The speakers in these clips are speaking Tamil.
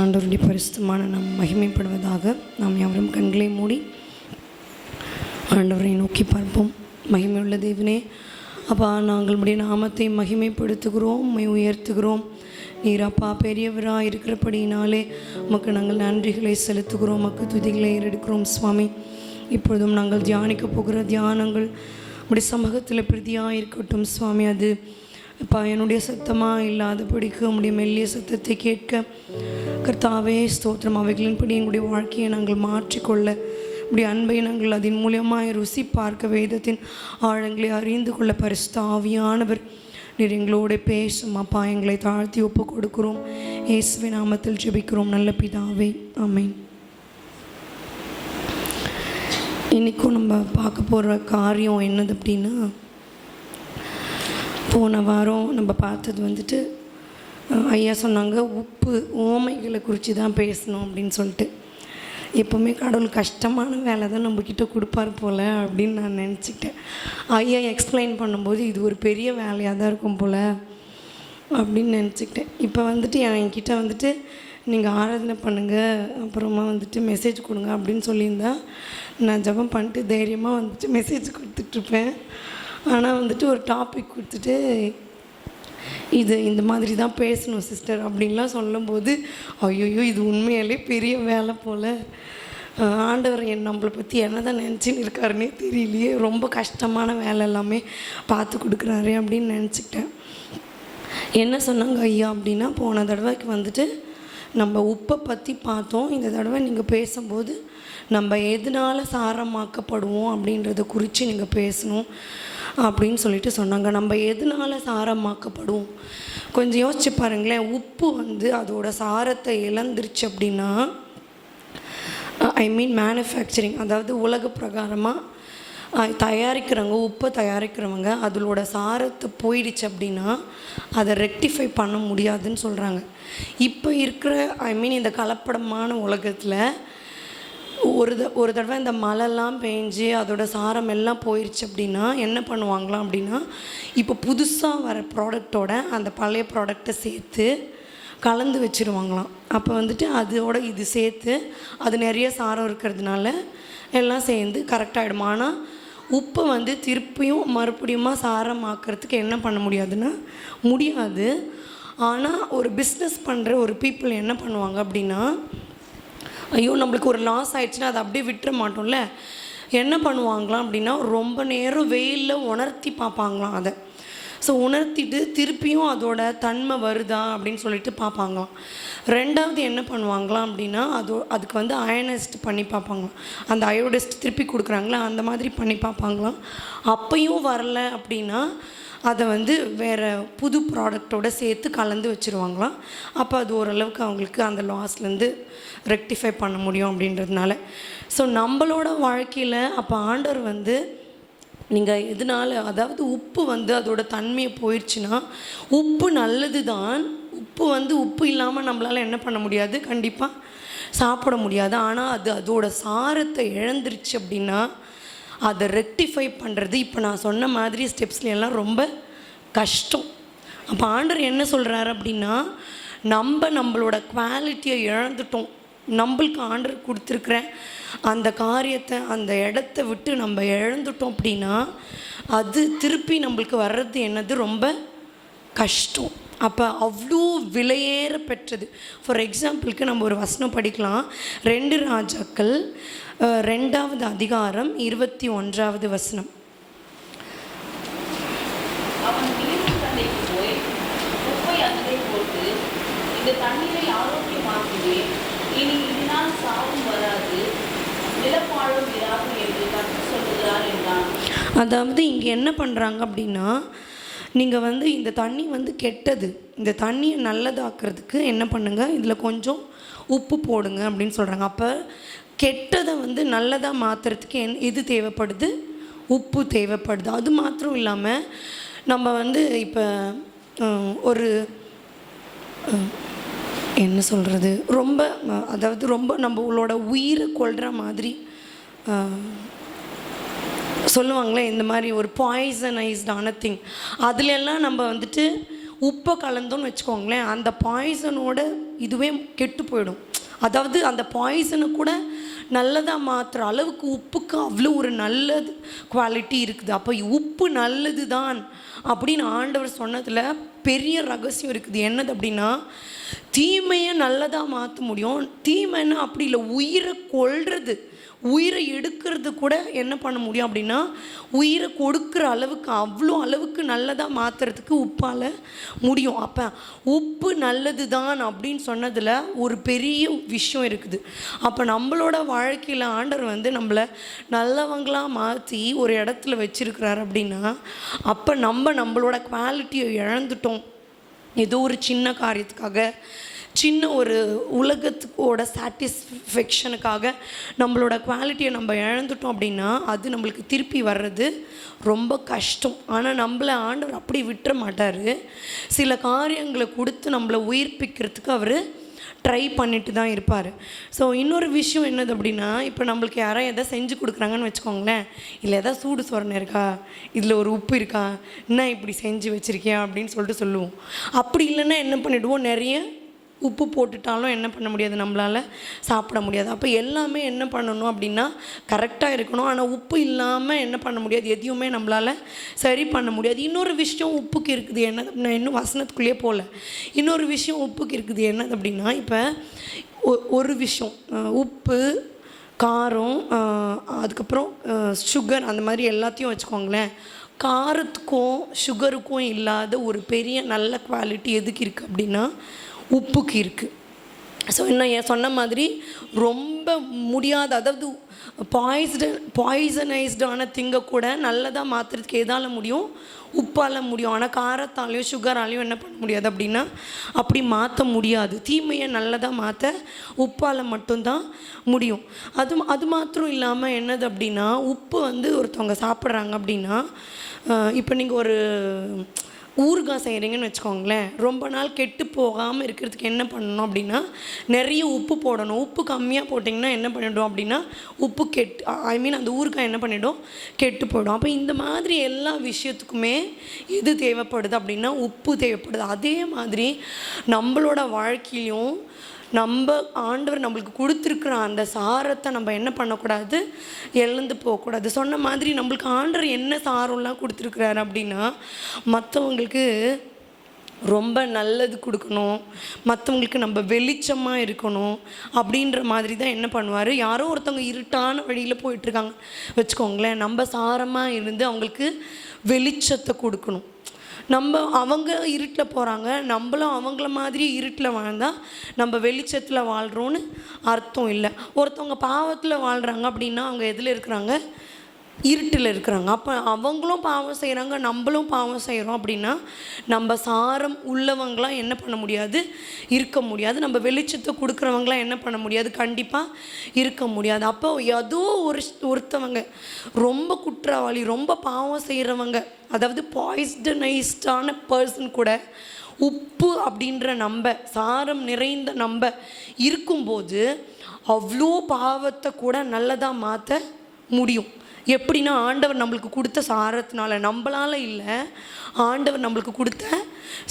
ஆண்டவருடைய பரிசுத்தமான நாம் மகிமைப்படுவதாக நாம் யாவரும் கண்களை மூடி ஆண்டவரை நோக்கி பார்ப்போம். மகிமையுள்ள தேவனே அப்பா நாங்கள் உடைய நாமத்தை மகிமைப்படுத்துகிறோம் மை உயர்த்துகிறோம். நீர் அப்பா பெரியவராக இருக்கிறபடியினாலே உமக்கு நாங்கள் நன்றிகளை செலுத்துகிறோம் உமக்கு துதிகளை ஏறெடுக்கிறோம் சுவாமி. இப்பொழுதும் நாங்கள் தியானிக்க போகிற தியானங்கள் உடைய சமூகத்தில் பிரதியாக இருக்கட்டும் சுவாமி. அது அப்பா என்னுடைய சத்தமாக இல்லாதபடிக்கு உம்முடைய மெல்லிய சத்தத்தை கேட்க கர்த்தாவே ஸ்தோத்திரம். அவைகளின்படி எங்களுடைய வாழ்க்கையை நாங்கள் மாற்றிக்கொள்ள உடைய அன்பை நாங்கள் அதன் மூலியமாக ருசி பார்க்க வேதத்தின் ஆழங்களை அறிந்து கொள்ள பரிசுத்த ஆவியானவர் நீர் எங்களோட பேசும். அப்பா எங்களை தாழ்த்தி ஒப்பு கொடுக்கிறோம். இயேசுவி நாமத்தில் ஜெபிக்கிறோம். நல்ல பிதாவே அமேன் இன்றைக்கும் நம்ம பார்க்க போகிற காரியம் என்னது அப்படின்னா போன வாரம் நம்ம பார்த்தது வந்துட்டு ஐயா சொன்னாங்க உப்பு ஓமைகளை குறித்து தான் பேசணும் அப்படின்னு சொல்லிட்டு. எப்போவுமே கடவுள் கஷ்டமான வேலை தான் நம்மக்கிட்ட கொடுப்பார் போல் அப்படின்னு நான் நினச்சிக்கிட்டேன். ஐயா எக்ஸ்பிளைன் பண்ணும்போது இது ஒரு பெரிய வேலையாக தான் இருக்கும் போல் அப்படின்னு நினச்சிக்கிட்டேன். இப்போ வந்துட்டு என்கிட்ட வந்துட்டு நீங்கள் ஆராதனை பண்ணுங்கள் அப்புறமா வந்துட்டு மெசேஜ் கொடுங்க அப்படின்னு சொல்லியிருந்தா நான் ஜெபம் பண்ணிட்டு தைரியமாக வந்துட்டு மெசேஜ் கொடுத்துட்ருப்பேன் ஆனால் வந்துட்டு ஒரு டாபிக் கொடுத்துட்டு இது இந்த மாதிரி தான் பேசணும் சிஸ்டர் அப்படின்லாம் சொல்லும்போது ஐயோயோ இது உண்மையாலே பெரிய வேலை போல். ஆண்டவர் என் நம்மளை பற்றி என்ன தான் நினச்சின்னு இருக்காருன்னே தெரியலையே. ரொம்ப கஷ்டமான வேலை எல்லாமே பார்த்து கொடுக்குறாரு அப்படின்னு நினச்சிக்கிட்டேன். என்ன சொன்னாங்க ஐயா அப்படின்னா போன தடவைக்கு வந்துட்டு நம்ம உப்பை பற்றி பார்த்தோம். இந்த தடவை நீங்கள் பேசும்போது நம்ம எதனால் சாரமாக்கப்படுவோம் அப்படின்றத குறித்து நீங்கள் பேசணும். அப்படின்னு சொல்லிட்டு சொன்னாங்க. நம்ம எதனால் சாரமாக்கப்படுவோம்? கொஞ்சம் யோசிச்சு பாருங்களேன். உப்பு வந்து அதோட சாரத்தை இழந்துருச்சு அப்படின்னா ஐ மீன் மேனுஃபேக்சரிங் அதாவது உலக பிரகாரமாக தயாரிக்கிறவங்க உப்பை தயாரிக்கிறவங்க அதோட சாரத்தை போயிடுச்சு அப்படின்னா அதை ரெக்டிஃபை பண்ண முடியாதுன்னு சொல்கிறாங்க இப்போ இருக்கிற ஐ மீன் இந்த கலப்படமான உலகத்தில் ஒரு த ஒரு தடவை இந்த மழைலாம் பேஞ்சு அதோட சாரம் எல்லாம் போயிடுச்சு அப்படின்னா என்ன பண்ணுவாங்களாம் அப்படின்னா இப்போ புதுசாக வர ப்ராடக்டோட அந்த பழைய ப்ராடக்டை சேர்த்து கலந்து வச்சுருவாங்களாம். அப்போ வந்துட்டு அதோட இது சேர்த்து அது நிறைய சாரம் இருக்கிறதுனால எல்லாம் சேர்ந்து கரெக்டாகிடும் ஆனால் உப்பை வந்து திருப்பியும் மறுபடியுமா சாரமாக்கிறதுக்கு என்ன பண்ண முடியாதுன்னா முடியாது. ஆனால் ஒரு பிஸ்னஸ் பண்ணுற ஒரு பீப்புள் என்ன பண்ணுவாங்க அப்படின்னா ஐயோ நம்மளுக்கு ஒரு லாஸ் ஆயிடுச்சுன்னா அதை அப்படியே விட்டுற மாட்டோம்ல. என்ன பண்ணுவாங்களாம் அப்படின்னா ரொம்ப நேரம் வெயிலில் உணர்த்தி பார்ப்பாங்களாம் அதை. ஸோ உணர்த்திட்டு திருப்பியும் அதோட தன்மை வருதா அப்படின்னு சொல்லிட்டு பார்ப்பாங்களாம். ரெண்டாவது என்ன பண்ணுவாங்களாம் அப்படின்னா அதோ அதுக்கு வந்து அயனைஸ்ட் பண்ணி பார்ப்பாங்களாம். அந்த அயோடைஸ்ட் திருப்பி கொடுக்குறாங்களா அந்த மாதிரி பண்ணி பார்ப்பாங்களாம். அப்பையும் வரல அப்படின்னா அதை வந்து வேறு புது ப்ராடக்டோடு சேர்த்து கலந்து வச்சுருவாங்களாம். அப்போ அது ஓரளவுக்கு அவங்களுக்கு அந்த லாஸ்லேருந்து ரெக்டிஃபை பண்ண முடியும் அப்படின்றதுனால. ஸோ நம்மளோட வாழ்க்கையில் அப்போ ஆண்டர் வந்து நீங்கள் எதனால அதாவது உப்பு வந்து அதோட தன்மையை போயிடுச்சுன்னா உப்பு நல்லது தான் உப்பு வந்து உப்பு இல்லாமல் நம்மளால் என்ன பண்ண முடியாது? கண்டிப்பாக சாப்பிட முடியாது. ஆனால் அது அதோட சாரத்தை இழந்துருச்சு அப்படின்னா அதை ரெக்டிஃபை பண்ணுறது இப்போ நான் சொன்ன மாதிரி ஸ்டெப்ஸ்ல எல்லாம் ரொம்ப கஷ்டம். அப்போ ஆண்டர் என்ன சொல்கிறாரு அப்படின்னா நம்ம நம்மளோட குவாலிட்டியை இழந்துட்டோம். நம்மளுக்கு ஆண்டர் கொடுத்துருக்குற அந்த காரியத்தை அந்த இடத்த விட்டு நம்ம இழந்துட்டோம் அப்படின்னா அது திருப்பி நம்மளுக்கு வர்றது என்னது? ரொம்ப கஷ்டம். அப்போ அவ்வளோ விலையேற பெற்றது. ஃபார் எக்ஸாம்பிளுக்கு நம்ம ஒரு வசனம் படிக்கலாம். ரெண்டு ராஜாக்கள் ரெண்டாவது அதிகாரம் இருபத்தி ஒன்றாவது வசனம். அதாவது இங்கே என்ன பண்ணுறாங்க அப்படின்னா நீங்கள் வந்து இந்த தண்ணி வந்து கெட்டது இந்த தண்ணியை நல்லதாக்குறதுக்கு என்ன பண்ணுங்க இதில் கொஞ்சம் உப்பு போடுங்க அப்படின்னு சொல்கிறாங்க அப்போ கெட்டதை வந்து நல்லதாக மாற்றுறதுக்கு என் இது தேவைப்படுது உப்பு தேவைப்படுது. அது மாத்திரம் இல்லாமல் நம்ம வந்து இப்போ ஒரு என்ன சொல்கிறது ரொம்ப அதாவது ரொம்ப நம்மளோட உயிரை கொள்கிற மாதிரி சொல்லுவாங்களே இந்த மாதிரி ஒரு பாய்சனைஸ்டான திங் அதுலெல்லாம் நம்ம வந்துட்டு உப்பை கலந்தோன்னு வச்சுக்கோங்களேன் அந்த பாய்சனோட இதுவே கெட்டு போயிடும். அதாவது அந்த பாய்சனை கூட நல்லதாக மாற்றுற அளவுக்கு உப்புக்கு அவ்வளோ ஒரு நல்லது குவாலிட்டி இருக்குது. அப்போ உப்பு நல்லது தான் அப்படின்னு ஆண்டவர் சொன்னதில் பெரிய ரகசியம் இருக்குது. என்னது அப்படின்னா தீமையை நல்லதாக மாற்ற முடியும். தீமைன்னா அப்படி இல்லை உயிரை கொள்வது உயிரை எடுக்கிறது கூட என்ன பண்ண முடியும் அப்படின்னா உயிரை கொடுக்குற அளவுக்கு அவ்வளோ அளவுக்கு நல்லதாக மாற்றுறதுக்கு உப்பால் முடியும். அப்போ உப்பு நல்லது தான் அப்படின்னு சொன்னதில் ஒரு பெரிய விஷயம் இருக்குது. அப்போ நம்மளோட வாழ்க்கையில் ஆண்டர் வந்து நம்மளை நல்லவங்களாக மாற்றி ஒரு இடத்துல வச்சுருக்கிறார் அப்படின்னா அப்போ நம்ம நம்மளோட குவாலிட்டியை இழந்துட்டோம். ஏதோ ஒரு சின்ன காரியத்துக்காக சின்ன ஒரு உலகத்துக்கோட சாட்டிஸ்ஃபேக்ஷனுக்காக நம்மளோட குவாலிட்டியை நம்ம இழந்துட்டோம் அப்படின்னா அது நம்மளுக்கு திருப்பி வர்றது ரொம்ப கஷ்டம். ஆனால் நம்மளை ஆண்டவர் அப்படி விட்டுற மாட்டார். சில காரியங்களை கொடுத்து நம்மளை உயிர்ப்பிக்கிறதுக்கு அவர் ட்ரை பண்ணிட்டு தான் இருப்பார். ஸோ இன்னொரு விஷயம் என்னது அப்படின்னா இப்போ நம்மளுக்கு யாரும் எதாவது செஞ்சு கொடுக்குறாங்கன்னு வச்சுக்கோங்களேன். இல்லை எதாவது சூடு சொரணை இருக்கா? இதில் ஒரு உப்பு இருக்கா? என்ன இப்படி செஞ்சு வச்சுருக்கியா? அப்படின்னு சொல்லிட்டு சொல்லுவோம். அப்படி இல்லைன்னா என்ன பண்ணிவிடுவோம் நிறைய உப்பு போட்டுட்டாலும் என்ன பண்ண முடியாது நம்மளால் சாப்பிட முடியாது. அப்போ எல்லாமே என்ன பண்ணணும் அப்படின்னா கரெக்டாக இருக்கணும். ஆனால் உப்பு இல்லாமல் என்ன பண்ண முடியாது? எதையுமே நம்மளால் சரி பண்ண முடியாது. இன்னொரு விஷயம் உப்புக்கு இருக்குது. என்ன நான் இன்னும் வசனத்துக்குள்ளேயே போகல இன்னொரு விஷயம் உப்புக்கு இருக்குது. என்னது அப்படின்னா இப்போ ஒ- ஒரு விஷயம். உப்பு காரம் அதுக்கப்புறம் சுகர் அந்த மாதிரி எல்லாத்தையும் வச்சுக்கோங்களேன். காரத்துக்கும் சுகருக்கும் இல்லாத ஒரு பெரிய நல்ல குவாலிட்டி எதுக்கு இருக்குது அப்படின்னா உப்புக்கு இருக்குது ஸோ இன்னும் ஏன் சொன்ன மாதிரி ரொம்ப முடியாத அதாவது பாய்ஸ்டு பாய்சனைஸ்டான திங்கை கூட நல்லதாக மாற்றுறதுக்கு எதால் முடியும்? உப்பால் முடியும். ஆனால் காரத்தாலையும் சுகராலையும் என்ன பண்ண முடியாது அப்படின்னா அப்படி மாற்ற முடியாது. தீமையை நல்லதாக மாற்ற உப்பால் மட்டும்தான் முடியும். அது அது மாத்திரம் இல்லாமல் என்னது அப்படின்னா உப்பு வந்து ஒருத்தவங்க சாப்பிட்றாங்க அப்படின்னா இப்போ நீங்கள் ஒரு ஊறுகாய் செய்கிறீங்கன்னு வச்சுக்கோங்களேன். ரொம்ப நாள் கெட்டு போகாமல் இருக்கிறதுக்கு என்ன பண்ணணும் அப்படின்னா நிறைய உப்பு போடணும். உப்பு கம்மியாக போட்டிங்கன்னா என்ன பண்ணிடும் அப்படின்னா உப்பு கெட்டு ஐ மீன் அந்த ஊறுகாய் என்ன பண்ணிவிடும் கெட்டு போயிடும். அப்போ இந்த மாதிரி எல்லா விஷயத்துக்குமே எது தேவைப்படுது அப்படின்னா உப்பு தேவைப்படுது. அதே மாதிரி நம்மளோட வாழ்க்கையிலையும் நம்ம ஆண்டவர் நம்மளுக்கு கொடுத்துருக்குற அந்த சாரத்தை நம்ம என்ன பண்ணக்கூடாது? இழந்து போகக்கூடாது. சொன்ன மாதிரி நம்மளுக்கு ஆண்டவர் என்ன சாரம்லாம் கொடுத்துருக்குறாரு அப்படின்னா மற்றவங்களுக்கு ரொம்ப நல்லது கொடுக்கணும். மற்றவங்களுக்கு நம்ம வெளிச்சமாக இருக்கணும் அப்படின்ற மாதிரி தான் என்ன பண்ணுவார்? யாரோ ஒருத்தவங்க இருட்டான வழியில் போயிட்டுருக்காங்க. வச்சுக்கோங்களேன் நம்ம சாரமாக இருந்து அவங்களுக்கு வெளிச்சத்தை கொடுக்கணும். நம்ம அவங்க இருட்டில் போகிறாங்க நம்மளும் அவங்கள மாதிரி இருட்டில் வாழ்ந்தால் நம்ம வெளிச்சத்தில் வாழ்கிறோன்னு அர்த்தம் இல்லை. ஒருத்தவங்க பாவத்தில் வாழ்கிறாங்க அப்படின்னா அவங்க எதில் இருக்கிறாங்க? இருட்டில் இருக்கிறாங்க. அப்போ அவங்களும் பாவம் செய்கிறாங்க நம்மளும் பாவம் செய்கிறோம் அப்படின்னா நம்ம சாரம் உள்ளவங்களாம் என்ன பண்ண முடியாது? இருக்க முடியாது. நம்ம வெளிச்சத்தை கொடுக்குறவங்களாம் என்ன பண்ண முடியாது? கண்டிப்பாக இருக்க முடியாது. அப்போ ஏதோ ஒரு ஒருத்தவங்க ரொம்ப குற்றவாளி ரொம்ப பாவம் செய்கிறவங்க அதாவது பாய்ஸ்டனைஸ்டான பர்சன் கூட உப்பு அப்படின்ற நம்ம சாரம் நிறைந்த நம்ம இருக்கும்போது அவ்வளோ பாவத்தை கூட நல்லதாக மாற்ற முடியும். எப்படின்னா ஆண்டவர் நம்மளுக்கு கொடுத்த சாரத்தினால. நம்மளால இல்லை ஆண்டவர் நம்மளுக்கு கொடுத்த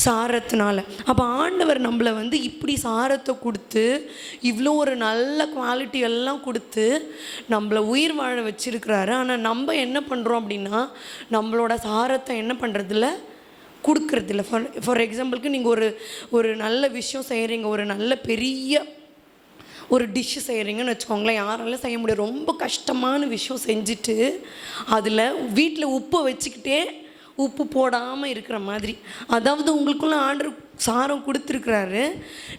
சாரத்தினால. அப்போ ஆண்டவர் நம்மளை வந்து இப்படி சாரத்தை கொடுத்து இவ்வளோ ஒரு நல்ல குவாலிட்டி எல்லாம் கொடுத்து நம்மளை உயிர் வாழ வச்சுருக்கிறாரு. ஆனால் நம்ம என்ன பண்ணுறோம் அப்படின்னா நம்மளோட சாரத்தை என்ன பண்ணுறதில்ல கொடுக்கறதில்ல. ஃபார் ஃபார் எக்ஸாம்பிளுக்கு நீங்கள் ஒரு ஒரு நல்ல விஷயம் செய்கிறீங்க ஒரு நல்ல பெரிய ஒரு டிஷ்ஷு செய்கிறீங்கன்னு வச்சுக்கோங்களேன் யாராலும் செய்ய முடியாது ரொம்ப கஷ்டமான விஷயம் செஞ்சுட்டு அதில் வீட்டில் உப்பை வச்சுக்கிட்டே உப்பு போடாமல் இருக்கிற மாதிரி. அதாவது உங்களுக்குள்ளே ஆர்டர் சாரம் கொடுத்துருக்குறாரு.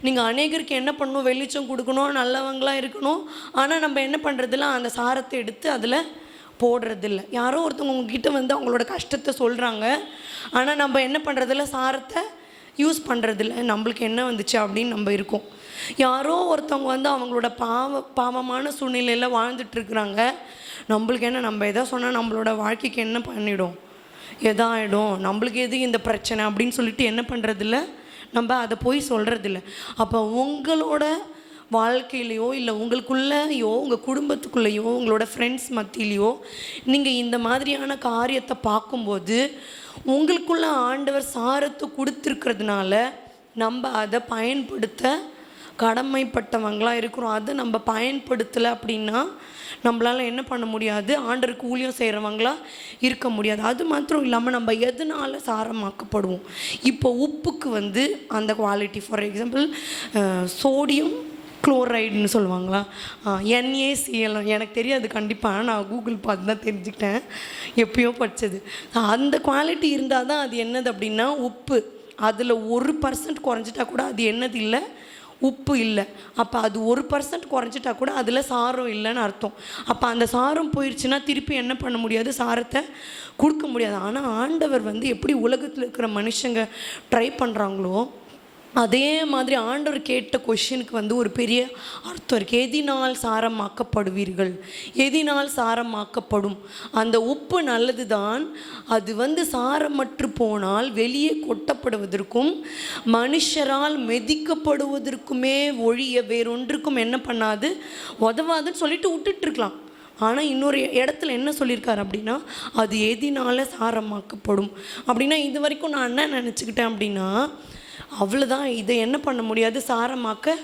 நீங்கள் அநேகருக்கு என்ன பண்ணணும்? வெளிச்சம் கொடுக்கணும் நல்லவங்களாக இருக்கணும். ஆனால் நம்ம என்ன பண்ணுறதில்ல அந்த சாரத்தை எடுத்து அதில் போடுறதில்ல. யாரோ ஒருத்தவங்க உங்ககிட்ட வந்து அவங்களோட கஷ்டத்தை சொல்கிறாங்க ஆனால் நம்ம என்ன பண்ணுறதில்ல சாரத்தை யூஸ் பண்ணுறதில்ல நம்மளுக்கு என்ன வந்துச்சு அப்படின்னு நம்ம இருக்கோம். யாரோ ஒருத்தவங்க வந்து அவங்களோட பாவ பாவமான சூழ்நிலையில் வாழ்ந்துட்டுருக்குறாங்க நம்மளுக்கு என்ன நம்ம எதா சொன்னால் நம்மளோட வாழ்க்கைக்கு என்ன பண்ணிடும்? எதாயிடும் நம்மளுக்கு எது இந்த பிரச்சனை அப்படின்னு சொல்லிட்டு என்ன பண்ணுறதில்ல நம்ம அதை போய் சொல்கிறதில்ல அப்போ உங்களோட வாழ்க்கையிலையோ இல்லை உங்களுக்குள்ளேயோ உங்கள் குடும்பத்துக்குள்ளேயோ உங்களோட ஃப்ரெண்ட்ஸ் மத்தியிலையோ நீங்கள் இந்த மாதிரியான காரியத்தை பார்க்கும்போது உங்களுக்குள்ள ஆண்டவர் சாரத்தை கொடுத்துருக்கிறதுனால நம்ம அதை பயன்படுத்த கடமைப்பட்டவங்களாக இருக்கிறோம். அதை நம்ம பயன்படுத்தலை அப்படின்னா நம்மளால் என்ன பண்ண முடியாது? ஆண்டருக்கு ஊழியம் செய்கிறவங்களா இருக்க முடியாது. அது மாத்திரம் இல்லாமல் நம்ம எதனால் சாரமாக்கப்படுவோம்? இப்போ உப்புக்கு வந்து அந்த குவாலிட்டி ஃபார் எக்ஸாம்பிள் சோடியம் குளோரைடுன்னு சொல்லுவாங்களா? என்ஏசிஎல் எனக்கு தெரியாது கண்டிப்பாக நான் கூகுள் பார்த்து தான் தெரிஞ்சுக்கிட்டேன். எப்பயோ படித்தது அந்த குவாலிட்டி இருந்தால் தான் அது என்னது அப்படின்னா உப்பு. அதில் ஒரு பர்சன்ட் குறைஞ்சிட்டா கூட அது என்னது இல்லை? உப்பு இல்லை. அப்போ அது ஒரு பர்சன்ட் குறைஞ்சிட்டா கூட அதில் சாரம் இல்லைன்னு அர்த்தம். அப்போ அந்த சாரம் போயிடுச்சுன்னா திருப்பி என்ன பண்ண முடியாது? சாரத்தை கொடுக்க முடியாது. ஆனால் ஆண்டவர் வந்து எப்படி உலகத்தில் இருக்கிற மனுஷங்க ட்ரை பண்ணுறாங்களோ அதே மாதிரி ஆண்டவர் கேட்ட கொஷினுக்கு வந்து ஒரு பெரிய அர்த்தம் இருக்குது எதினால் சாரமாக்கப்படுவீர்கள்? எதினால் சாரமாக்கப்படும்? அந்த உப்பு நல்லது தான் அது வந்து சாரமற்று போனால் வெளியே கொட்டப்படுவதற்கும் மனுஷரால் மெதிக்கப்படுவதற்குமே ஒழிய வேறொன்றுக்கும் என்ன பண்ணாது? உதவாதுன்னு சொல்லிட்டு விட்டுட்டுருக்கலாம். ஆனால் இன்னொரு இடத்துல என்ன சொல்லியிருக்காரு அப்படின்னா அது எதினால சாரமாக்கப்படும். அப்படின்னா இது வரைக்கும் நான் என்ன நினச்சிக்கிட்டேன் அப்படின்னா அவ்வளோதான் இதை என்ன பண்ண முடியாது? சாரமாக்க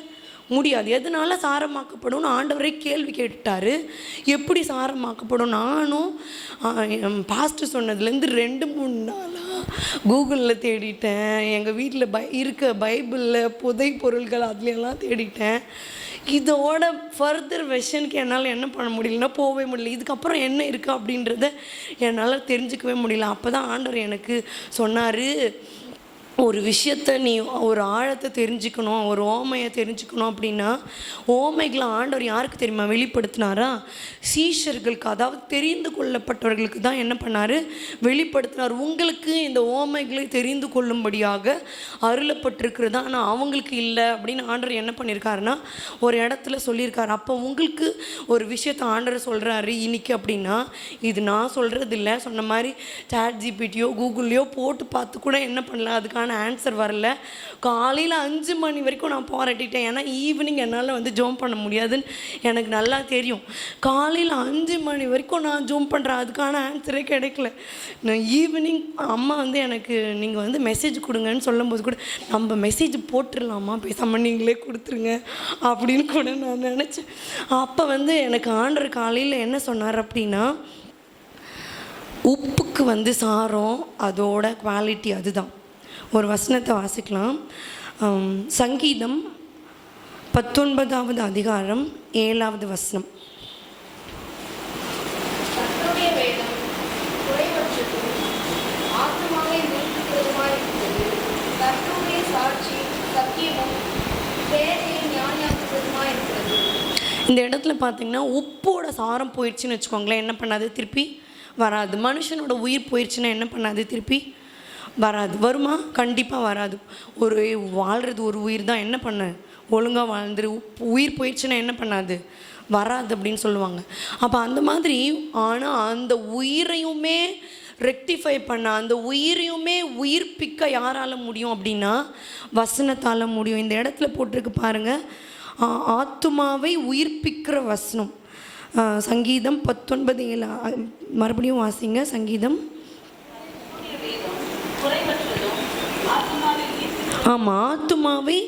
முடியாது. எதனால சாரமாக்கப்படும்னு ஆண்டவரே கேள்வி கேட்டுட்டாரு எப்படி சாரமாக்கப்படும்? நானும் பாஸ்ட்டு சொன்னதுலேருந்து ரெண்டு மூணு நாளாக கூகுளில் தேடிட்டேன். எங்கள் வீட்டில் பை இருக்க பைபிளில் புதை பொருள்கள் அதுலையெல்லாம் தேடிட்டேன். இதோட ஃபர்தர் வெஷனுக்கு என்னால் என்ன பண்ண முடியலன்னா போகவே முடியல. இதுக்கப்புறம் என்ன இருக்குது அப்படின்றத என்னால் தெரிஞ்சுக்கவே முடியல. அப்போ தான் ஆண்டவர் எனக்கு சொன்னார் ஒரு விஷயத்தை நீ ஒரு ஆழத்தை தெரிஞ்சுக்கணும் ஒரு ஓமையை தெரிஞ்சுக்கணும் அப்படின்னா ஓமைகளை ஆண்டவர் யாருக்கு தெரியுமா வெளிப்படுத்தினாரா? சீஷர்களுக்கு. அதாவது தெரிந்து கொள்ளப்பட்டவர்களுக்கு தான் என்ன பண்ணார்? வெளிப்படுத்தினார். உங்களுக்கு இந்த ஓமைகளை தெரிந்து கொள்ளும்படியாக அருளப்பட்டிருக்கிறது? ஆனால் அவங்களுக்கு இல்லை அப்படின்னு ஆண்டவர் என்ன பண்ணியிருக்காருன்னா ஒரு இடத்துல சொல்லியிருக்காரு. அப்போ உங்களுக்கு ஒரு விஷயத்தை ஆண்டவர் சொல்கிறாரு இன்னைக்கு அப்படின்னா இது நான் சொல்கிறது இல்லை சொன்ன மாதிரி சாட் ஜிபிடியோ கூகுள்லையோ போட்டு பார்த்து கூட என்ன பண்ணல? அதுக்கான ஆன்சர் வரல. காலையில் அஞ்சு மணி வரைக்கும் நான் போராட்டிட்டேன். ஏன்னா ஈவினிங் என்னால் வந்து ஜோம் பண்ண முடியாதுன்னு எனக்கு நல்லா தெரியும். காலையில் அஞ்சு மணி வரைக்கும் நான் ஜோம் பண்ணுறேன் அதுக்கான ஆன்சரே கிடைக்கல. நான் ஈவினிங் அம்மா வந்து எனக்கு நீங்கள் வந்து மெசேஜ் கொடுங்கன்னு சொல்லும்போது கூட நம்ம மெசேஜ் போட்டுடலாமா பேசாமல் நீங்களே கொடுத்துருங்க. அப்படின்னு கூட நான் நினச்சேன். அப்போ வந்து எனக்கு ஆண்டர் காலையில் என்ன சொன்னார் அப்படின்னா உப்புக்கு வந்து சாரம் அதோட குவாலிட்டி அதுதான். ஒரு வசனத்தை வாசிக்கலாம். சங்கீதம் பத்தொன்பதாவது அதிகாரம் ஏழாவது வசனம். இந்த இடத்துல பார்த்தீங்கன்னா உப்போட சாரம் போயிடுச்சுன்னு வச்சுக்கோங்களேன் என்ன பண்ணாது? திருப்பி வராது. மனுஷனோட உயிர் போயிடுச்சுன்னா என்ன பண்ணாது? திருப்பி வராது. வருமா? கண்டிப்பாக வராது. ஒரு வாழ்கிறது ஒரு உயிர் தான். என்ன பண்ண? ஒழுங்காக வாழ்ந்துரு. உப்- உயிர் போயிடுச்சுன்னா என்ன பண்ணாது? வராது அப்படின்னு சொல்லுவாங்க. அப்போ அந்த மாதிரி ஆனால் அந்த உயிரையுமே ரெக்டிஃபை பண்ண அந்த உயிரையுமே உயிர்ப்பிக்க யாரால முடியும் அப்படின்னா வசனத்தால் முடியும். இந்த இடத்துல போட்டிருக்கு பாருங்கள் ஆத்துமாவை உயிர்ப்பிக்கிற வசனம். சங்கீதம் பத்தொன்பது ஏழு மறுபடியும் வாசிங்க. சங்கீதம் ஆமாம் ஆத்துமாவை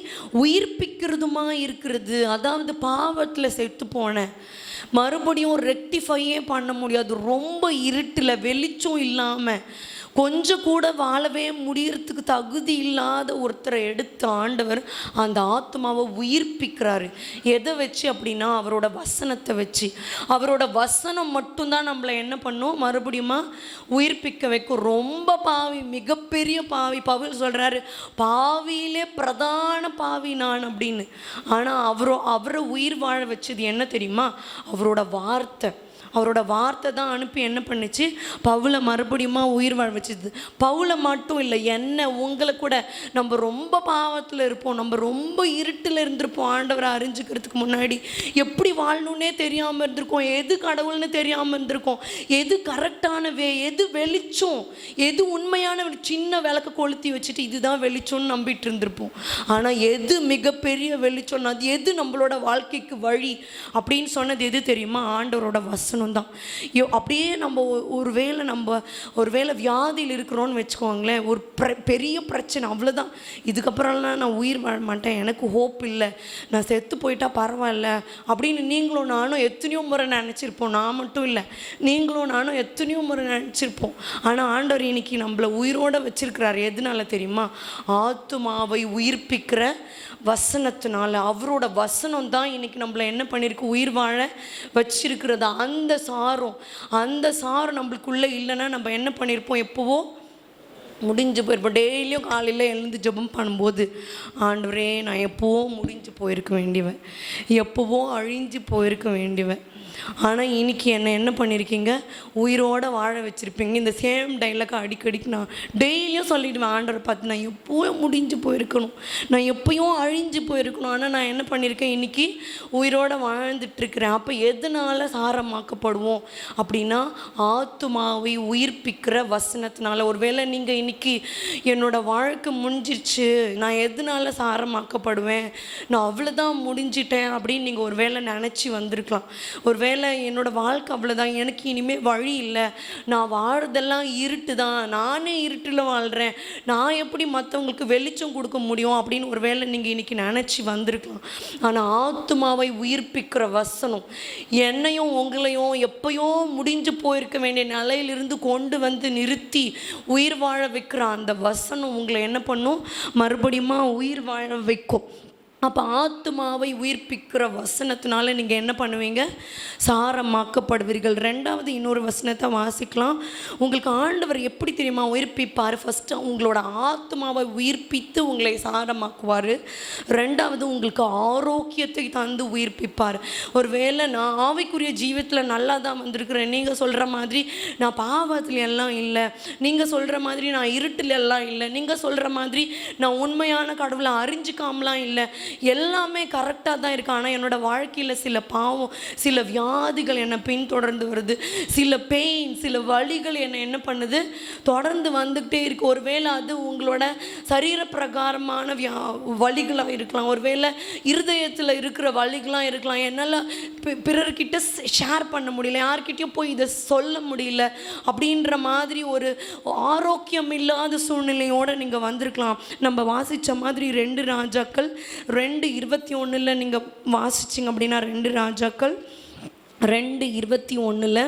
உயிர்ப்பிக்கிறதுமா இருக்கிறது. அதாவது பாவத்தில் செத்து போனேன் மறுபடியும் ரெக்டிஃபையே பண்ண முடியாது. ரொம்ப இருட்டில் வெளிச்சம் இல்லாமல் கொஞ்சம் கூட வாழவே முடியறதுக்கு தகுதி இல்லாத ஒருத்தரை எடுத்து ஆண்டவர் அந்த ஆத்மாவை உயிர்ப்பிக்கிறாரு. எதை வச்சு அப்படின்னா அவரோட வசனத்தை வச்சு. அவரோட வசனம் மட்டும்தான் நம்மளை என்ன பண்ணும்? மறுபடியுமா உயிர்ப்பிக்க வைக்கும். ரொம்ப பாவி மிகப்பெரிய பாவி. பவுல் சொல்கிறாரு பாவியிலே பிரதான பாவி நான் அப்படின்னு. ஆனால் அவரோ அவரை உயிர் வாழ வச்சது என்ன தெரியுமா? அவரோட வார்த்தை. அவரோட வார்த்தை தான் அனுப்பி என்ன பண்ணுச்சு? பவுலை மறுபடியுமா உயிர் வாழ வச்சுது. பவுலை மட்டும் இல்லை என்ன உங்களை கூட நம்ம ரொம்ப பாவத்தில் இருப்போம். நம்ம ரொம்ப இருட்டில் இருந்திருப்போம். ஆண்டவரை அறிஞ்சுக்கிறதுக்கு முன்னாடி. எப்படி வாழணுன்னே தெரியாமல் இருந்திருக்கோம். எது கடவுள்னு தெரியாமல் இருந்திருக்கோம். எது கரெக்டான வே எது வெளிச்சம் எது உண்மையான ஒரு சின்ன விளக்கு கொளுத்தி வச்சுட்டு இதுதான் வெளிச்சம்னு நம்பிட்டு இருந்திருப்போம். ஆனால் எது மிகப்பெரிய வெளிச்சம் அது எது நம்மளோட வாழ்க்கைக்கு வழி அப்படின்னு சொன்னது எது தெரியுமா? ஆண்டவரோட வசனம். தான் யோ அப்படியே நம்ம ஒ- ஒரு வேளை நம்ம ஒரு வேளை வியாதியில் இருக்கிறோன்னு வச்சுக்கோங்களேன் ஒரு பிர பெரிய பிரச்சனை அவ்வளோதான் இதுக்கப்புறம்லாம் நான் உயிர் வாழ மாட்டேன் எனக்கு ஹோப் இல்லை. நான் செத்து போயிட்டா பரவாயில்ல. அப்படின்னு நீங்களும் நானும் எத்தனையோ முறை நினச்சிருப்போம். நான் மட்டும் இல்லை. நீங்களும் நானும் எத்தனையோ முறை நினச்சிருப்போம். ஆனால் ஆண்டவர் இன்னைக்கு நம்மளை உயிரோடு வச்சிருக்கிறார். எதனால தெரியுமா? ஆத்துமாவை உயிர்ப்பிக்கிற வசனத்தினால. அவரோட வசனம் தான் இன்னைக்கு நம்மளை என்ன பண்ணியிருக்கு உயிர் வாழ வச்சிருக்கிறதா. அந்த அந்த சாரம் அந்த சாரம் நம்மளுக்குள்ளே இல்லைன்னா நம்ம என்ன பண்ணியிருப்போம் எப்போவோ? முடிஞ்சு போயிருப்போம். டெய்லியும் காலையில் எழுந்து ஜெபம் பண்ணும்போது ஆண்டவரே நான் எப்போவோ முடிஞ்சு போயிருக்க வேண்டியவன். எப்போவோ அழிஞ்சு போயிருக்க வேண்டியவன். ஆனால் இன்னைக்கு என்னை என்ன பண்ணியிருக்கீங்க உயிரோடு வாழ வச்சுருப்பீங்க. இந்த சேம் டைலாக் அடிக்கடிக்கு நான் டெய்லியும் சொல்லிவிடுவேன் ஆண்டரை பார்த்து நான் எப்போவோ முடிஞ்சு போயிருக்கணும். நான் எப்பயும் அழிஞ்சு போயிருக்கணும். ஆனால் நான் என்ன பண்ணியிருக்கேன் இன்னைக்கு உயிரோடு வாழ்ந்துட்டுருக்கிறேன். அப்போ எதனால் சாரமாக்கப்படுவோம்? அப்படின்னா ஆத்துமாவை உயிர்ப்பிக்கிற வசனத்தினால. ஒருவேளை நீங்கள் இன்னைக்கு என்னோட வாழ்க்கை முடிஞ்சிருச்சு. நான் எதனால் சாரமாக்கப்படுவேன்? நான் அவ்வளோதான் முடிஞ்சிட்டேன் அப்படின்னு நீங்கள் ஒரு வேளை நினச்சி வந்திருக்கலாம். ஒரு ஒருவேளை என்னோடய வாழ்க்கை அவ்வளோதான் எனக்கு இனிமேல் வழி இல்லை. நான் வாழ்றதெல்லாம் இருட்டு தான் நானே இருட்டில் வாழ்கிறேன் நான் எப்படி மற்றவங்களுக்கு வெளிச்சம் கொடுக்க முடியும் அப்படின்னு ஒரு வேளை நீங்கள் இன்றைக்கி நினச்சி வந்திருக்கலாம். ஆனால் ஆத்துமாவை உயிர்ப்பிக்கிற வசனம் என்னையும் உங்களையும் எப்பயோ முடிஞ்சு போயிருக்க வேண்டிய நிலையிலிருந்து கொண்டு வந்து நிறுத்தி உயிர் வாழ வைக்கிற அந்த வசனம் உங்களை என்ன பண்ணும்? மறுபடியும் உயிர் வாழ வைக்கும். அப்போ ஆத்துமாவை உயிர்ப்பிக்கிற வசனத்தினால நீங்கள் என்ன பண்ணுவீங்க? சாரமாக்கப்படுவீர்கள். ரெண்டாவது இன்னொரு வசனத்தை வாசிக்கலாம். உங்களுக்கு ஆண்டவர் எப்படி தெரியுமா உயிர்ப்பிப்பார்? ஃபஸ்ட்டு உங்களோட ஆத்மாவை உயிர்ப்பித்து உங்களை சாரமாக்குவார். ரெண்டாவது உங்களுக்கு ஆரோக்கியத்தை தந்து உயிர்ப்பிப்பார். ஒருவேளை நான் ஆவிக்குரிய ஜீவத்தில் நல்லா தான் வந்திருக்கிறேன். நீங்கள் சொல்கிற மாதிரி நான் பாவத்தில் எல்லாம் இல்லை. நீங்கள் சொல்கிற மாதிரி நான் இருட்டில் எல்லாம் இல்லை. நீங்கள் சொல்கிற மாதிரி நான் உண்மையான கடவுளை அறிஞ்சிக்காமலாம் இல்லை. எல்லாமே கரெக்டாக தான் இருக்குது ஆனால் என்னோட வாழ்க்கையில் சில பாவம் சில வியாதிகள் என்னை பின்தொடர்ந்து வருது. சில பெயின் சில வழிகள் என்னை என்ன பண்ணுது? தொடர்ந்து வந்துக்கிட்டே இருக்கு. ஒருவேளை அது உங்களோட சரீர பிரகாரமான வியா வலிகளாக இருக்கலாம். ஒருவேளை இருதயத்தில் இருக்கிற வழிகளாக இருக்கலாம். என்னால் பிறர்கிட்ட ஷேர் பண்ண முடியல. யார்கிட்டையும் போய் இதை சொல்ல முடியல. அப்படின்ற மாதிரி ஒரு ஆரோக்கியம் இல்லாத சூழ்நிலையோடு நீங்கள் வந்திருக்கலாம். நம்ம வாசித்த மாதிரி ரெண்டு ராஜாக்கள் ரெண்டு இருபத்தி ஒன்றில் நீங்கள் வாசிச்சிங்க அப்படின்னா ரெண்டு ராஜாக்கள். ரெண்டு இருபத்தி ஒன்றில்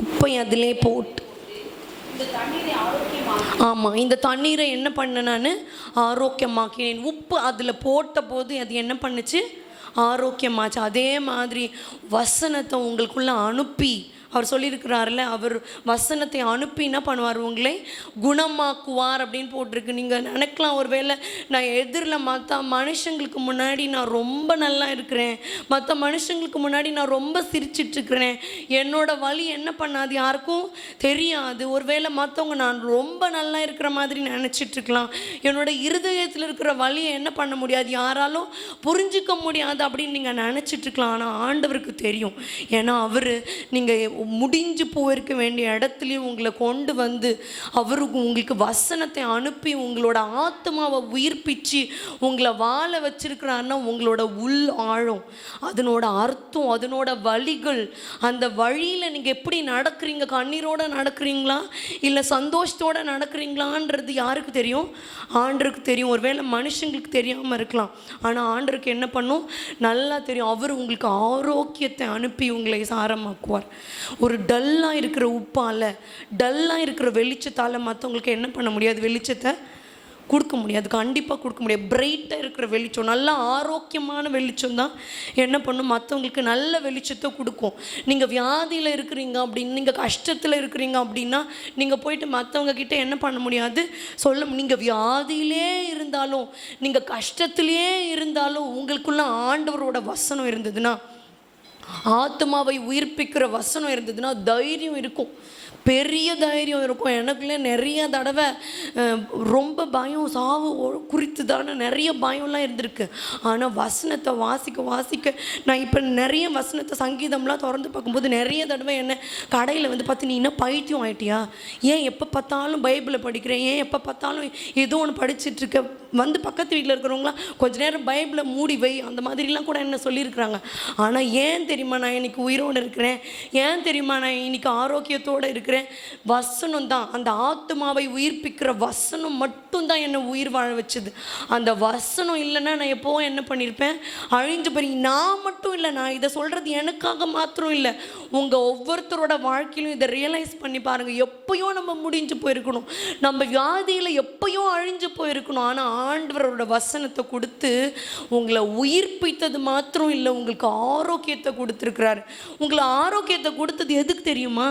உப்பை அதிலே போட்டு. ஆமாம் இந்த தண்ணீரை என்ன பண்ண நான்? ஆரோக்கியமாக்கினேன். உப்பு அதில் போட்ட போது அது என்ன பண்ணுச்சு? ஆரோக்கியமாச்சு. அதே மாதிரி வசனத்தை உங்களுக்குள்ளே அனுப்பி அவர் சொல்லியிருக்கிறார்ல அவர் வசனத்தை அனுப்பி என்ன பண்ணுவார் உங்களை? குணமாக்குவார் அப்படின்னு போட்டிருக்கு. நீங்கள் நினைக்கலாம் ஒருவேளை நான் எதிரில் மற்ற மனுஷங்களுக்கு முன்னாடி நான் ரொம்ப நல்லா இருக்கிறேன். மற்ற மனுஷங்களுக்கு முன்னாடி நான் ரொம்ப சிரிச்சிட்ருக்கிறேன். என்னோடய என்னோட வழி என்ன பண்ணாது யாருக்கும் தெரியாது. ஒருவேளை மற்றவங்க நான் ரொம்ப நல்லா இருக்கிற மாதிரி நினச்சிட்டு இருக்கலாம் என்னோட இருதயத்தில் இருக்கிற வழியை என்ன பண்ண முடியாது? யாராலும் புரிஞ்சுக்க முடியாது அப்படின்னு நீங்கள் நினச்சிட்ருக்கலாம். ஆனால் ஆண்டவருக்கு தெரியும். ஏன்னா அவர் நீங்கள் முடிஞ்சு போயிருக்க வேண்டிய இடத்துலையும் உங்களை கொண்டு வந்து அவருக்கு உங்களுக்கு வசனத்தை அனுப்பி உங்களோட ஆத்மாவை உயிர்ப்பிச்சு உங்களை வாழ வச்சிருக்கிறாருன்னா உங்களோட உள் ஆழம் அதனோட அர்த்தம் அதனோட வழிகள் அந்த வழியில் நீங்கள் எப்படி நடக்கிறீங்க? கண்ணீரோடு நடக்கிறீங்களா? இல்லை சந்தோஷத்தோடு நடக்கிறீங்களான்றது யாருக்கு தெரியும்? ஆண்டருக்கு தெரியும். ஒருவேளை மனுஷங்களுக்கு தெரியாமல் இருக்கலாம். ஆனால் ஆண்டருக்கு என்ன பண்ணும்? நல்லா தெரியும். அவர் உங்களுக்கு ஆரோக்கியத்தை அனுப்பி உங்களை சாரமாக்குவார். ஒரு டல்லாக இருக்கிற உப்பால் டல்லாக இருக்கிற வெளிச்சத்தால் மற்றவங்களுக்கு என்ன பண்ண முடியாது? வெளிச்சத்தை கொடுக்க முடியாது. கண்டிப்பாக கொடுக்க முடியாது. பிரைட்டாக இருக்கிற வெளிச்சம் நல்ல ஆரோக்கியமான வெளிச்சம் தான் என்ன பண்ணும்? மற்றவங்களுக்கு நல்ல வெளிச்சத்தை கொடுக்கும். நீங்கள் வியாதியில் இருக்கிறீங்க அப்படின்னு நீங்கள் கஷ்டத்தில் இருக்கிறீங்க அப்படின்னா நீங்கள் போயிட்டு மற்றவங்கக்கிட்ட என்ன பண்ண முடியாது? சொல்ல நீங்கள் வியாதியிலே இருந்தாலும் நீங்கள் கஷ்டத்திலே இருந்தாலும் உங்களுக்குள்ள ஆண்டவரோட வசனம் இருந்ததுன்னா ஆத்மாவை உயிர்ப்பிக்கிற வசனம் இருந்ததுன்னா தைரியம் இருக்கும். பெரிய தைரியம் இருக்கும். எனக்குள்ளே நிறைய தடவை ரொம்ப பயம் சாவு குறித்து தானே நிறைய பயம்லாம் இருந்திருக்கு. ஆனால் வசனத்தை வாசிக்க வாசிக்க நான் இப்போ நிறைய வசனத்தை சங்கீதம்லாம் திறந்து பார்க்கும்போது நிறைய தடவை என்ன கடையில் வந்து பார்த்து நீ என்ன பைத்தியம் ஆயிட்டியா? ஏன் எப்போ பார்த்தாலும் பைபிளை படிக்கிறேன் ஏன் எப்போ பார்த்தாலும் ஏதோ ஒன்று படிச்சுட்ருக்க வந்து பக்கத்து வீட்டில் இருக்கிறவங்களாம் கொஞ்ச நேரம் பைபிளை மூடி வை. அந்த மாதிரிலாம் கூட என்ன சொல்லியிருக்கிறாங்க. ஆனால் ஏன் தெரியுமா நான் இன்னைக்கு உயிரோடு இருக்கிறேன்? ஏன் தெரியுமா நான் இன்னைக்கு ஆரோக்கியத்தோடு இருக்கிறேன்? வசனம் தான் அந்த ஆத்மாவை உயிர்ப்பிக்கிற வசனம் மட்டும்தான் என்னை உயிர் வாழ வச்சுது. அந்த வசனம் இல்லைன்னா நான் எப்போ என்ன பண்ணியிருப்பேன் அழிஞ்சு போய் நான் மட்டும் இல்லை நான் இதை சொல்கிறது எனக்காக மாத்திரம் இல்லை. உங்கள் ஒவ்வொருத்தரோட வாழ்க்கையிலும் இதை ரியலைஸ் பண்ணி பாருங்கள் எப்பயோ நம்ம முடிஞ்சு போயிருக்கணும். நம்ம வியாதியில் எப்பயோ அழிஞ்சு போயிருக்கணும். ஆனால் ஆண்டவரோட வசனத்தை கொடுத்து உங்களை உயிர்ப்பித்தது மாத்திரம் இல்லை உங்களுக்கு ஆரோக்கியத்தை கொடுத்துருக்குறாரு. உங்களை ஆரோக்கியத்தை கொடுத்தது எதுக்கு தெரியுமா?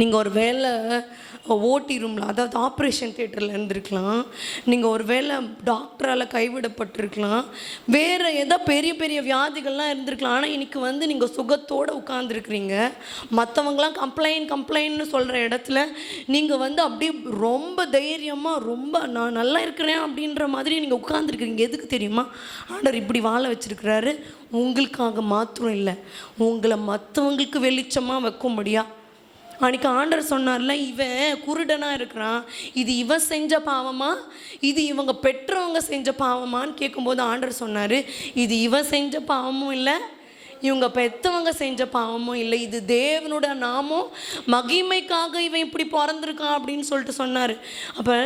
நீங்கள் ஒரு வேளை ஓடி ரூமில் அதாவது ஆப்ரேஷன் தேட்டரில் இருந்திருக்கலாம். நீங்கள் ஒரு வேளை டாக்டரால் கைவிடப்பட்டிருக்கலாம். வேறு ஏதோ பெரிய பெரிய வியாதிகள்லாம் இருந்திருக்கலாம். ஆனால் இன்றைக்கி வந்து நீங்கள் சுகத்தோடு உட்காந்துருக்குறீங்க மற்றவங்களாம் கம்ப்ளைண்ட் கம்ப்ளைண்ட்னு சொல்கிற இடத்துல நீங்கள் வந்து அப்படியே ரொம்ப தைரியமாக ரொம்ப நான் நல்லா இருக்கிறேன் அப்படின்ற மாதிரி நீங்கள் உட்காந்துருக்குறீங்க எதுக்கு தெரியுமா? ஆண்டர் இப்படி வாழ வச்சிருக்கிறாரு. உங்களுக்காக மாத்திரம் இல்லை. உங்களை மற்றவங்களுக்கு வெளிச்சமாக வைக்கும்படியாக அன்னைக்கு ஆண்டர் சொன்னார்ல இவன் குருடனாக இருக்கிறான். இது இவன் செஞ்ச பாவமா? இது இவங்க பெற்றவங்க செஞ்ச பாவமான்னு கேட்கும்போது ஆண்டர் சொன்னார் இது இவன் செஞ்ச பாவமும் இல்லை இவங்க பெற்றவங்க செஞ்ச பாவமும் இல்லை. இது தேவனோட நாமும். மகிமைக்காக இவன் இப்படி பிறந்திருக்கான் அப்படின்னு சொல்லிட்டு சொன்னார். அப்போ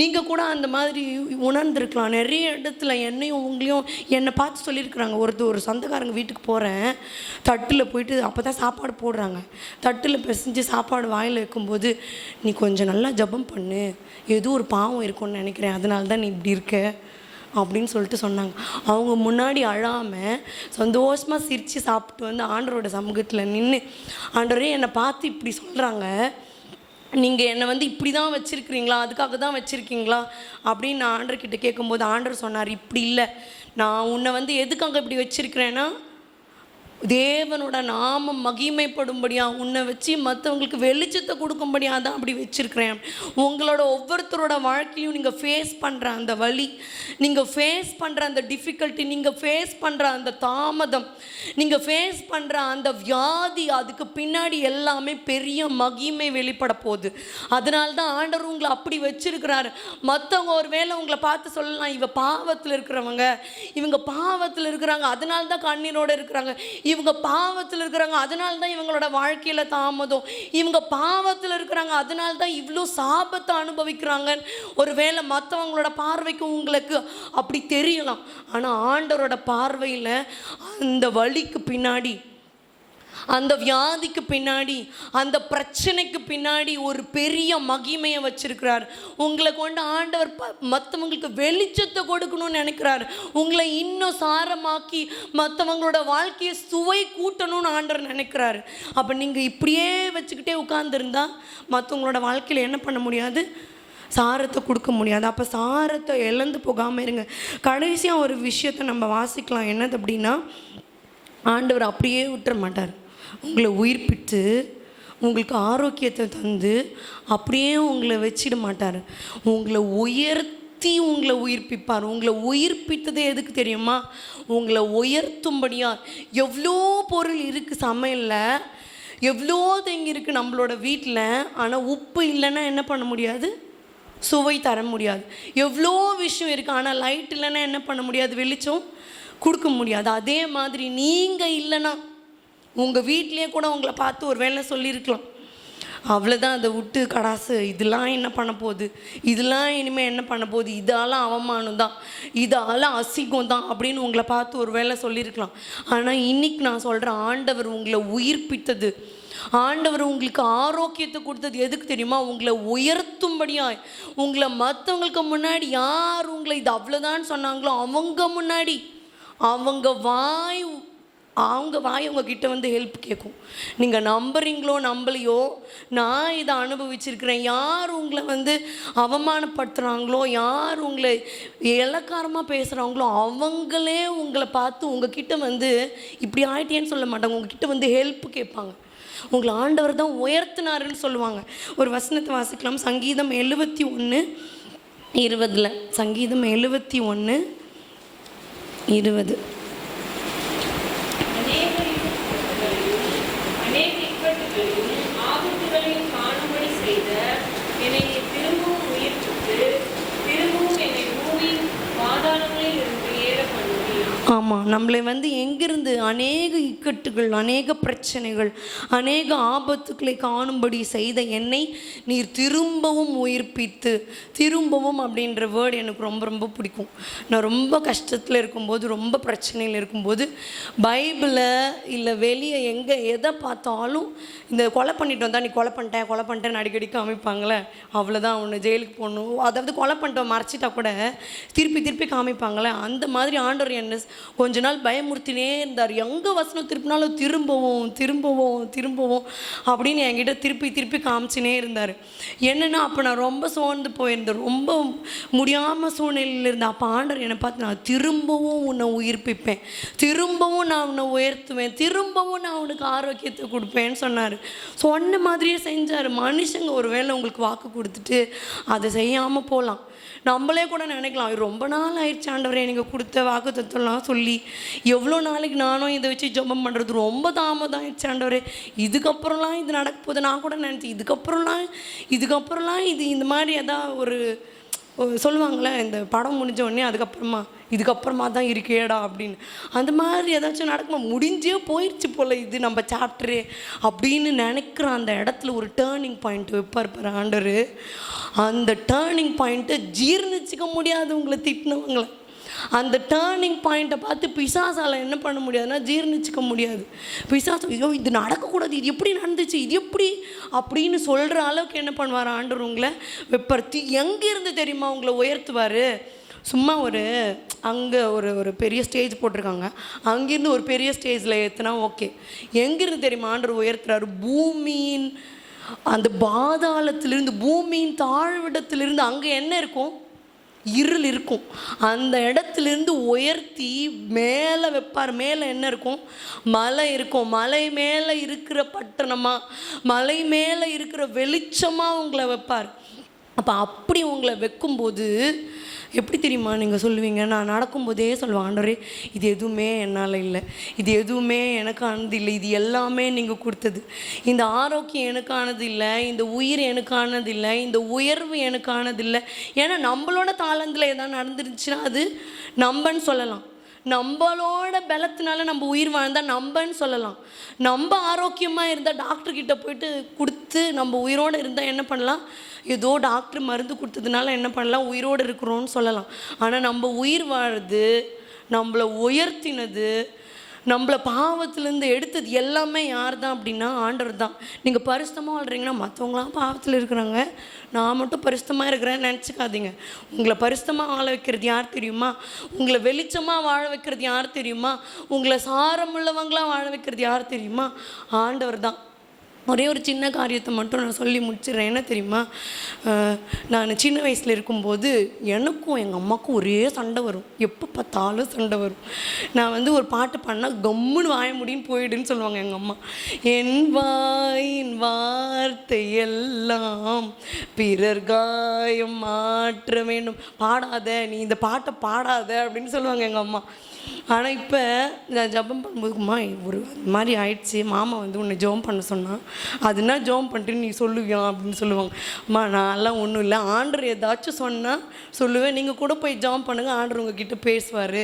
நீங்கள் கூட அந்த மாதிரி உணர்ந்திருக்கலாம். நிறைய இடத்துல என்னையும் உங்களையும் என்னை பார்த்து சொல்லியிருக்கிறாங்க. ஒருத்தர் ஒரு சொந்தக்காரங்க வீட்டுக்கு போகிறேன் தட்டில் போயிட்டு அப்போ தான் சாப்பாடு போடுறாங்க. தட்டில் பிசைஞ்சு சாப்பாடு வாயில் வைக்கும்போது நீ கொஞ்சம் நல்லா ஜெபம் பண்ணு. ஏதோ ஒரு பாவம் இருக்கும்னு நினைக்கிறேன். அதனால தான் நீ இப்படி இருக்க. அப்படின்னு சொல்லிட்டு சொன்னாங்க. அவங்க முன்னாடி அழாமல் சந்தோஷமாக சிரித்து சாப்பிட்டு வந்து ஆண்டரோட சமூகத்தில் நின்று ஆண்டரே என்னை பார்த்து இப்படி சொல்கிறாங்க நீங்கள் என்னை வந்து இப்படி தான் வச்சுருக்கிறீங்களா? அதுக்காக தான் வச்சுருக்கீங்களா? அப்படின்னு நான் ஆண்டர்கிட்ட கேட்கும்போது ஆண்டர் சொன்னார் இப்படி இல்லை. நான் உன்னை வந்து எதுக்காக இப்படி வச்சுருக்கிறேன்னா தேவனோட நாமம் மகிமைப்படும்படியா உன்னை வச்சு மற்றவங்களுக்கு வெளிச்சத்தை கொடுக்கும்படியாக தான் அப்படி வச்சுருக்கிறேன். உங்களோட ஒவ்வொருத்தரோட வாழ்க்கையும் நீங்கள் ஃபேஸ் பண்ணுற அந்த வழி நீங்கள் ஃபேஸ் பண்ணுற அந்த டிஃபிகல்ட்டி நீங்கள் ஃபேஸ் பண்ணுற அந்த தாமதம் நீங்கள் ஃபேஸ் பண்ணுற அந்த வியாதி அதுக்கு பின்னாடி எல்லாமே பெரிய மகிமை வெளிப்பட போகுது. அதனால தான் ஆண்டவர் உங்களை அப்படி வச்சுருக்கிறாரு. மற்றவங்க ஒரு வேளை உங்களை பார்த்து சொல்லலாம் இவ பாவத்தில் இருக்கிறவங்க இவங்க பாவத்தில் இருக்கிறாங்க அதனால தான் கண்ணீரோட இருக்கிறாங்க. இவங்க பாவத்தில் இருக்கிறாங்க. அதனால தான் இவங்களோட வாழ்க்கையில் தாமதம். இவங்க பாவத்தில் இருக்கிறாங்க. அதனால தான் இவ்வளோ சாபத்தை அனுபவிக்கிறாங்க ஒரு வேளை மற்றவங்களோட பார்வைக்கு உங்களுக்கு அப்படி தெரியலாம். ஆனால் ஆண்டவரோட பார்வையில் அந்த வழிக்கு பின்னாடி அந்த வியாதிக்கு பின்னாடி அந்த பிரச்சனைக்கு பின்னாடி ஒரு பெரிய மகிமையை வச்சிருக்கிறார். உங்களை கொண்டு ஆண்டவர் ப மற்றவங்களுக்கு வெளிச்சத்தை கொடுக்கணும்னு நினைக்கிறார். உங்களை இன்னும் சாரமாக்கி மற்றவங்களோட வாழ்க்கையை சுவை கூட்டணும்னு ஆண்டவர் நினைக்கிறாரு. அப்போ நீங்கள் இப்படியே வச்சுக்கிட்டே உட்காந்துருந்தா மற்றவங்களோட வாழ்க்கையில் என்ன பண்ண முடியாது? சாரத்தை கொடுக்க முடியாது. அப்போ சாரத்தை இழந்து போகாமல் இருங்க. கடைசியாக ஒரு விஷயத்தை நம்ம வாசிக்கலாம். என்னது அப்படின்னா ஆண்டவர் அப்படியே விட்டுற மாட்டார். உங்களை உயிர்ப்பித்து உங்களுக்கு ஆரோக்கியத்தை தந்து அப்படியே உங்களை வச்சிட மாட்டார். உங்களை உயர்த்தி உங்களை உயிர்ப்பிப்பார். உங்களை உயிர்ப்பித்ததே எதுக்கு தெரியுமா? உங்களை உயர்த்தும்படியா எவ்வளோ பொருள் இருக்குது சமையலில் எவ்வளோ தேங்கி இருக்குது நம்மளோட வீட்டில் ஆனால் உப்பு இல்லைன்னா என்ன பண்ண முடியாது? சுவை தர முடியாது. எவ்வளோ விஷயம் இருக்குது ஆனால் லைட் இல்லைன்னா என்ன பண்ண முடியாது? வெளிச்சம் கொடுக்க முடியாது. அதே மாதிரி நீங்கள் இல்லைன்னா உங்கள் வீட்லேயே கூட உங்களை பார்த்து ஒரு வேலை சொல்லியிருக்கலாம். அவ்வளோதான் அதை விட்டு கடாசு இதெல்லாம் என்ன பண்ண போகுது? இதெல்லாம் இனிமேல் என்ன பண்ண போகுது? இதால அவமானம் தான். இதால அசிங்கம் தான் அப்படின்னு உங்களை பார்த்து ஒரு வேலை சொல்லியிருக்கலாம். ஆனால் இன்னைக்கு நான் சொல்கிறேன் ஆண்டவர் உங்களை உயிர்ப்பித்தது. ஆண்டவர் உங்களுக்கு ஆரோக்கியத்தை கொடுத்தது எதுக்கு தெரியுமா? உங்களை உயர்த்தும்படியாய் உங்களை மற்றவங்களுக்கு முன்னாடி யார் உங்களை இது அவ்வளோதான் சொன்னாங்களோ அவங்க முன்னாடி. அவங்க வாய் அவங்க வாய் உங்ககிட்ட வந்து ஹெல்ப் கேட்கும் நீங்கள் நம்புறீங்களோ நம்பலையோ நான் இதை அனுபவிச்சிருக்கிறேன். யார் உங்களை வந்து அவமானப்படுத்துகிறாங்களோ யார் உங்களை இலக்காரமாக பேசுகிறாங்களோ அவங்களே உங்களை பார்த்து உங்ககிட்ட வந்து இப்படி ஆயிட்டேன்னு சொல்ல மாட்டாங்க. உங்ககிட்ட வந்து ஹெல்ப் கேட்பாங்க. உங்களை ஆண்டவர் தான் உயர்த்தினாருன்னு சொல்லுவாங்க. ஒரு வசனத்தை வாசிக்கலாம். சங்கீதம் எழுபத்தி ஒன்று இருபதில். சங்கீதம் எழுபத்தி ஒன்று இருபது அநேக இக்கட்டுகளையும் அநேக இக்கட்டுகளையும் ஆபத்துகளையும் காணும்படி செய்த என்னை திரும்பவும் உயிர்ப்பித்து திரும்பவும் என்னை பூமியின் பாதாளங்களில் இருந்து ஏற பண்ணுவீர் ஆமாம் நம்மளை வந்து எங்கிருந்து அநேக இக்கட்டுகள் அநேக பிரச்சனைகள் அநேக ஆபத்துக்களை காணும்படி செய்த என்னை நீர் திரும்பவும் உயிர்ப்பித்து திரும்பவும் அப்படின்ற வேர்டு எனக்கு ரொம்ப ரொம்ப பிடிக்கும். நான் ரொம்ப கஷ்டத்தில் இருக்கும்போது ரொம்ப பிரச்சனையில் இருக்கும்போது பைபிளை இல்லை வெளியே எங்கே எதை பார்த்தாலும் இந்த கொலை பண்ணிட்டு வந்தால் நீ கொலை பண்ணிட்டேன் கொலை பண்ணிட்டேன் அடிக்கடி காமிப்பாங்களே? அவ்வளோதான் ஒன்று ஜெயிலுக்கு போகணும் அதாவது கொலை பண்ணிட்டோம் மறைச்சிட்டா கூட திருப்பி திருப்பி காமிப்பாங்களே? அந்த மாதிரி ஆண்டவர் என்ன கொஞ்ச நாள் பயமுறுத்தினே இருந்தார். எங்கே வசனம் திருப்பினாலும் திரும்பவும் திரும்பவும் திரும்பவும் அப்படின்னு என்கிட்ட திருப்பி திருப்பி காமிச்சினே இருந்தார். என்னென்னா அப்போ நான் ரொம்ப சோர்ந்து போயிருந்தேன். ரொம்ப முடியாமல் சூழ்நிலையில் இருந்தேன் அப்போ ஆண்டர் என்னை பார்த்து நான் திரும்பவும் உன்னை உயிர்ப்பிப்பேன். திரும்பவும் நான் உன்னை உயர்த்துவேன். திரும்பவும் நான் உனக்கு ஆரோக்கியத்தை கொடுப்பேன்னு சொன்னார். சொன்ன மாதிரியே செஞ்சார். மனுஷங்க ஒரு வேளை உங்களுக்கு வாக்கு கொடுத்துட்டு அதை செய்யாமல் போகலாம் நம்மளே கூட நினைக்கலாம் ரொம்ப நாள் ஆயிடுச்சு ஆண்டவரே நீங்கள் கொடுத்த வாக்கு தத்துவம்லாம் சொல்லி எவ்வளோ நாளைக்கு நானும் இதை வச்சு ஜபம் பண்ணுறது ரொம்ப தாமதம் ஆயிடுச்சு ஆண்டவரே இதுக்கப்புறம்லாம் இது நடக்க போகுது. நான் கூட நினச்சேன் இதுக்கப்புறம்லாம் இதுக்கப்புறம்லாம் இது இந்த மாதிரி எதாவது ஒரு சொல்லுவாங்களே இந்த படம் முடிஞ்ச உடனே அதுக்கப்புறமா இதுக்கப்புறமா தான் இருக்கேடா அப்படின்னு. அந்த மாதிரி ஏதாச்சும் நடக்குமா? முடிஞ்சே போயிடுச்சு போல் இது நம்ம சாப்டரு அப்படின்னு நினைக்கிற அந்த இடத்துல ஒரு டேர்னிங் பாயிண்ட் வைப்பார் பாரு ஆண்டவர். அந்த டேர்னிங் பாயிண்ட்டை ஜீர்ணிச்சிக்க முடியாது உங்களை திட்டினவங்களை. அந்த டேர்னிங் பாயிண்ட்டை பார்த்து பிசாசால் என்ன பண்ண முடியாதுன்னா ஜீர்ணிச்சிக்க முடியாது. பிசாசு ஐயோ இது நடக்கக்கூடாது. இது எப்படி நடந்துச்சு? இது எப்படி? அப்படின்னு சொல்கிற அளவுக்கு என்ன பண்ணுவார் ஆண்டவர் உங்களை? வெப்பர்த்தி எங்கேருந்து தெரியுமா உங்களை உயர்த்துவார்? சும்மா ஒரு அங்கே ஒரு ஒரு பெரிய ஸ்டேஜ் போட்டிருக்காங்க. அங்கேருந்து ஒரு பெரிய ஸ்டேஜில் ஏற்றுனா ஓகே எங்கேருந்து தெரியுமா ஆண்டர் உயர்த்துறாரு? பூமியின் அந்த பாதாளத்திலிருந்து பூமியின் தாழ்விடத்திலிருந்து அங்கே என்ன இருக்கும்? இருள் இருக்கும். அந்த இடத்துலேருந்து உயர்த்தி மேலே வைப்பார். மேலே என்ன இருக்கும்? மலை இருக்கும். மலை மேலே இருக்கிற பட்டணமாக மலை மேலே இருக்கிற வெளிச்சமாக உங்களை வைப்பார். அப்போ அப்படி உங்களை வைக்கும்போது எப்படி தெரியுமா நீங்கள் சொல்லுவீங்க? நான் நடக்கும்போதே சொல்லுவேன் ஆண்டவரே இது எதுவுமே என்னால் இல்லை. இது எதுவுமே எனக்கானது இல்லை. இது எல்லாமே நீங்கள் கொடுத்தது. இந்த ஆரோக்கியம் எனக்கானது இல்லை. இந்த உயிர் எனக்கானது இல்லை. இந்த உயர்வு எனக்கானது இல்லை. ஏன்னா நம்மளோட தாளந்தில் எதாவது நடந்துருச்சுன்னா அது நம்பன்னு சொல்லலாம். நம்மளோட பலத்தினால நம்ம உயிர் வாழ்ந்தால் நம்பன்னு சொல்லலாம். நம்ம ஆரோக்கியமாக இருந்தால் டாக்டர்கிட்ட போயிட்டு கொடுத்து நம்ம உயிரோடு இருந்தால் என்ன பண்ணலாம்? ஏதோ டாக்டர் மருந்து கொடுத்ததுனால என்ன பண்ணலாம்? உயிரோடு இருக்கிறோன்னு சொல்லலாம். ஆனால் நம்ம உயிர் வாழுது நம்மளை உயர்த்தினது நம்மளை பாவத்திலேருந்து எடுத்தது எல்லாமே யார் தான் அப்படின்னா ஆண்டவர் தான் நீங்கள் பரிசுத்தமாக வாழ்கிறீங்கன்னா மற்றவங்களாம் பாவத்தில் இருக்கிறாங்க. நான் மட்டும் பரிசுத்தமாக இருக்கிறேன்னு நினச்சிக்காதீங்க. உங்களை பரிசுத்தமாக வாழ வைக்கிறது யார் தெரியுமா? உங்களை வெளிச்சமாக வாழ வைக்கிறது யார் தெரியுமா? உங்களை சாரமுள்ளவங்களாம் வாழ வைக்கிறது யார் தெரியுமா? ஆண்டவர் தான் ஒரே ஒரு சின்ன காரியத்தை மட்டும் நான் சொல்லி முடிச்சிடுறேன். என்ன தெரியுமா? நான் சின்ன வயசில் இருக்கும்போது எனக்கும் எங்கள் அம்மாவுக்கும் ஒரே சண்டை வரும். எப்போ பார்த்தாலும் சண்டை வரும். நான் வந்து ஒரு பாட்டு பாடினா கம்முன்னு வாய முடின்னு போயிடுன்னு சொல்லுவாங்க எங்கள் அம்மா. என் வாயின் வார்த்தை எல்லாம் பிறர் காயம் மாற்ற வேண்டும். பாடாத நீ இந்த பாட்டை பாடாத அப்படின்னு சொல்லுவாங்க எங்கள் அம்மா. ஆனால் இப்போ நான் ஜெபம் பண்ணும்போதுக்குமா ஒரு மாதிரி ஆயிடுச்சு. மாமா வந்து உன்னை ஜெபம் பண்ண சொன்னான் அதுனா ஜெபம் பண்ணிட்டு நீ சொல்லுவியா? அப்படின்னு சொல்லுவாங்க. அம்மா நான்லாம் ஒன்றும் இல்லை. ஆண்டர் ஏதாச்சும் சொன்னால் சொல்லுவேன். நீங்கள் கூட போய் ஜெபம் பண்ணுங்கள் ஆண்டர் உங்ககிட்ட பேசுவார்.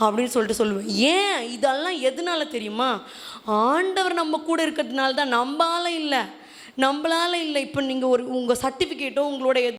அப்படின்னு சொல்லிட்டு சொல்லுவேன். ஏன்? இதெல்லாம் எதனால தெரியுமா? ஆண்டவர் நம்ம கூட இருக்கிறதுனால தான். நம்மளால இல்லை. நம்மளால இல்லை. இப்போ நீங்கள் ஒரு உங்கள் சர்டிஃபிகேட்டோ உங்களோட